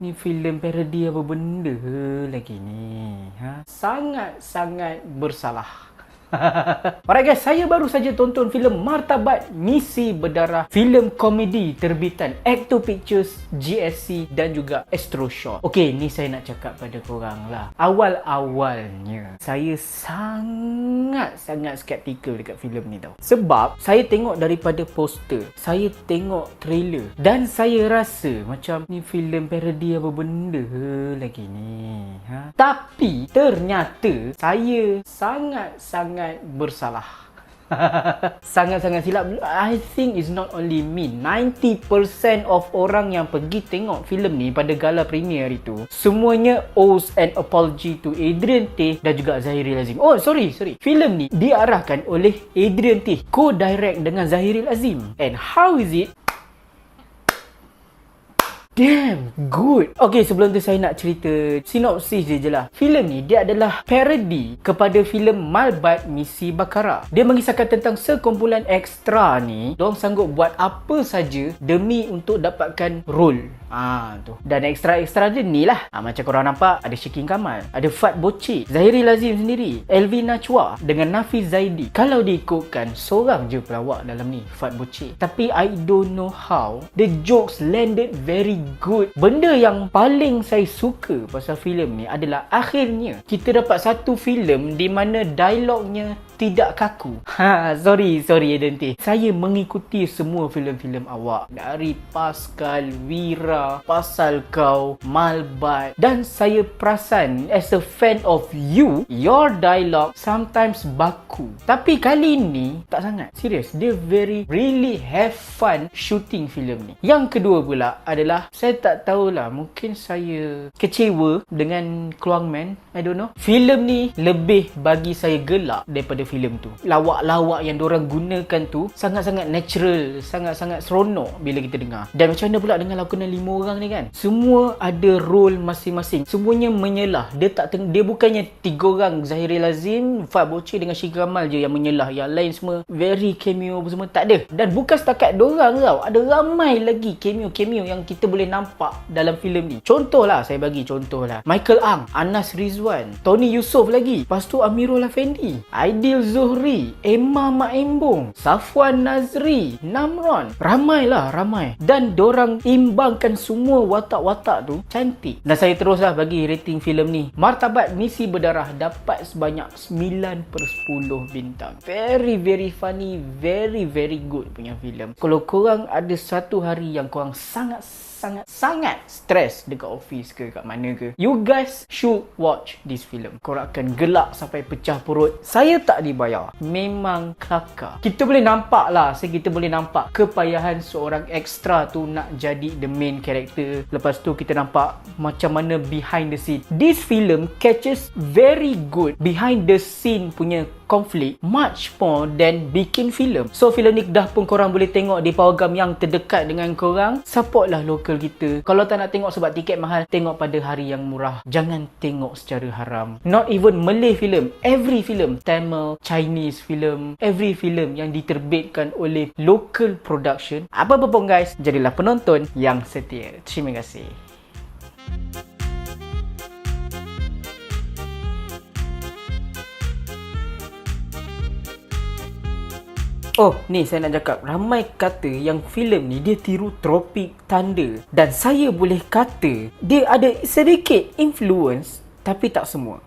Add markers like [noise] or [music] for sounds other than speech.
Ni filem parodi apa benda lagi ni? Ha? Sangat-sangat bersalah. [laughs] Alright guys, saya baru saja tonton filem Martabat Misi Berdarah, filem komedi terbitan Acto Pictures, GSC dan juga Astro Shop. Okey, ni saya nak cakap pada korang lah. Awal-awalnya, saya sangat-sangat skeptikal dekat filem ni tau. Sebab saya tengok daripada poster, saya tengok trailer dan saya rasa macam ni filem parodi apa benda lagi ni. Ha? Tapi ternyata saya sangat-sangat sangat bersalah. [laughs] Sangat-sangat silap. I think it's not only me. 90% of orang yang pergi tengok filem ni pada gala premier itu, semuanya owes an apology to Adrian Tay dan juga Zahiril Azim. Oh, sorry, sorry. Filem ni diarahkan oleh Adrian Tay, co-direct dengan Zahiril Azim. And how is it? Damn good. Okay, sebelum tu saya nak cerita sinopsis dia je lah. Filem ni dia adalah parody kepada filem Malbat Misi Bakara. Dia mengisahkan tentang sekumpulan ekstra ni, diorang sanggup buat apa saja demi untuk dapatkan role. Ah tu. Dan ekstra-ekstra dia ni lah. Ah, macam korang nampak ada Syikin Kamal, ada Fat Bocik, Zahiri Lazim sendiri, Elvina Chua dengan Nafiz Zaidi. Kalau diikutkan seorang je pelawak dalam ni, Fat Bocik. Tapi I don't know how the jokes landed very good. Benda yang paling saya suka pasal filem ni adalah akhirnya kita dapat satu filem di mana dialognya tidak kaku. [laughs] Ha, sorry, sorry Eden Saya mengikuti semua filem-filem awak. Dari Pascal, Wira, Pasal Kau, Malbat. Dan saya perasan as a fan of you, your dialogue sometimes baku. Tapi kali ini, tak sangat. Serius, dia very, really have fun shooting filem ni. Yang kedua pula adalah, saya tak tahulah, mungkin saya kecewa dengan Kluang Man. I don't know. Filem ni lebih bagi saya gelak daripada filem tu. Lawak-lawak yang diorang gunakan tu sangat-sangat natural, sangat-sangat seronok bila kita dengar. Dan macam mana pula dengan lakonan lima orang ni kan? Semua ada role masing-masing. Semuanya menyelah. Dia tak teng- dia bukannya tiga orang Zahiril Lazim, Fat Boci dengan Syed Kamal je yang menyelah. Yang lain semua very cameo semua tak ada. Dan bukan setakat diorang tau. Ada ramai lagi cameo-cameo yang kita boleh nampak dalam filem ni. Contohlah saya bagi contohlah. Michael Ang, Anas Rizwan, Tony Yusof lagi. Lepas tu Amirul Afendi, Aidil Zuhri, Emma Mak Embong, Safwan Nazri, Namron. Ramailah, ramai. Dan dorang imbangkan semua watak-watak tu cantik. Dan saya teruslah bagi rating filem ni. Martabat Misi Berdarah dapat sebanyak 9 per 10 bintang. Very, very funny, very, very good punya filem. Kalau korang ada satu hari yang korang sangat sangat sangat stres dekat office ke kat mana ke. You guys should watch this film. Korang akan gelak sampai pecah perut. Saya tak dibayar. Memang kelakar. Kita boleh nampak lah. So kita boleh nampak kepayahan seorang extra tu nak jadi the main character. Lepas tu kita nampak macam mana behind the scene. This film catches very good behind the scene punya konflik much more than bikin filem. So filem ni dah pun korang boleh tengok di pawagam yang terdekat dengan korang. Supportlah local kita. Kalau tak nak tengok sebab tiket mahal, tengok pada hari yang murah. Jangan tengok secara haram. Not even Malay filem. Every filem, Tamil, Chinese filem, every filem yang diterbitkan oleh local production. Apa-apa pun guys, jadilah penonton yang setia. Terima kasih. Oh, ni saya nak cakap. Ramai kata yang filem ni dia tiru Tropic Thunder. Dan saya boleh kata dia ada sedikit influence tapi tak semua.